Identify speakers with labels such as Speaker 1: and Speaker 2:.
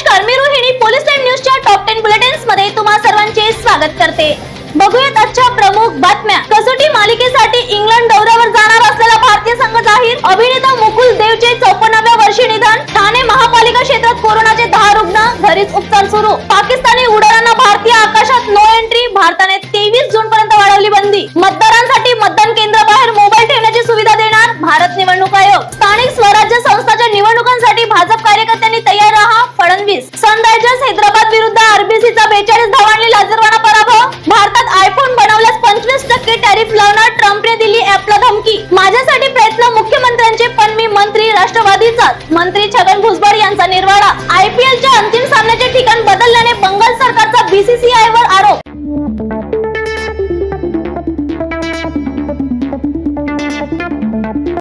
Speaker 1: नमस्कार मी Rohini. Police line news च्या टॉप टेन बुलेटिनमध्ये तुम्हा सर्वांचे स्वागत करते. बघूयात आजच्या प्रमुख बातम्या. कसोटी मालिकेसाठी इंग्लंड दौऱ्यावर जाणार असलेला भारतीय संघ जाहीर. अभिनेता मुकुल देवचे चौपन्नाव्या वर्षी निधन. ठाणे महापालिका क्षेत्रात कोरोनाचे दहा रुग्ण. घरीच उपचार सुरू. पाकिस्तानी उडाणांना भारतीय आकाशात नो एंट्री भारताने तेवीस जून पर्यंत वाढवली बंदी. मतदारांसाठी मतदान केंद्राबाहेर मोबाईल ठेवण्याची सुविधा देणार. भारत फडणवीस. सनरायझर्स हैदराबाद विरुद्ध आरबीसीचा बेचाळीस धावांनी लाजरवाणा पराभव. भारतात आयफोन बनवल्यास पंचवीस टक्के टॅरिफ लावणार ट्रम्पने दिली ऍपला धमकी. माझ्यासाठी प्रयत्न मुख्यमंत्र्यांचे पण मी मंत्री राष्ट्रवादीचा मंत्री छगन भुजबळ यांचा निर्वाळा. आयपीएलच्या अंतिम सामन्याचे ठिकाण बदलल्याने बंगाल सरकार